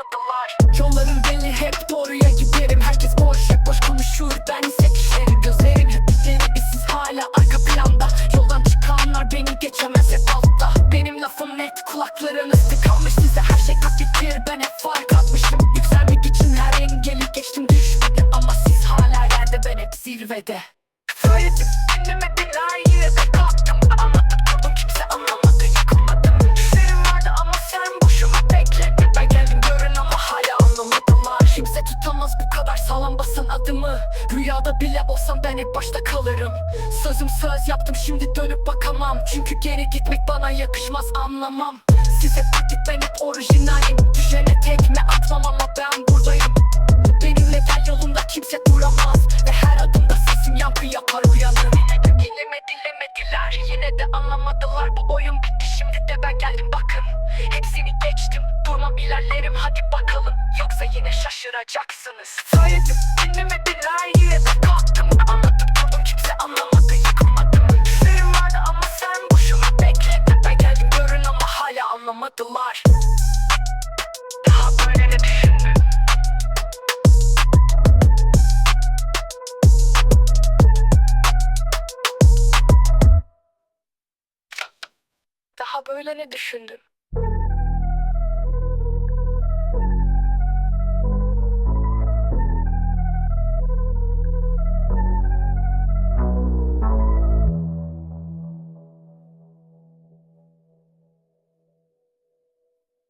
anlamadılar Yollarım belli hep doğruya giderim. Herkes boş hep boş konuşur. Ben ise kişileri gözlerim hep ileri Bizsiz hala arka planda. Yoldan çıkanlar beni geçemez hep altta. Benim lafım net kulaklarınız tıkanmış Size her şey taklittir ben hep fark atmışım. Yükselmek için her engeli geçtim düşmedim Ama siz hala yerde ben hep zirvede. Söyledim dinlemediler basın adımı Rüyada bile olsam ben hep başta kalırım. Sözüm söz yaptım şimdi dönüp bakamam. Çünkü geri gitmek bana yakışmaz anlamam. Size taklit ben hep orijinalim. Düşene tekme atmam ama ben buradayım. Benimle gel yolunda kimse duramaz. Ve her adımda sesim yankı yapar uyanır. Dinleme dinlemediler yine de anlamadılar Bu oyun bitti. Şimdi de ben geldim bakın. Hepsini geçtim durmam ilerlerim. Hadi bakalım. Yoksa yine şaşıracaksınız. Söyledim anlamadılar Daha böyle ne düşündün? Daha böyle ne düşündün?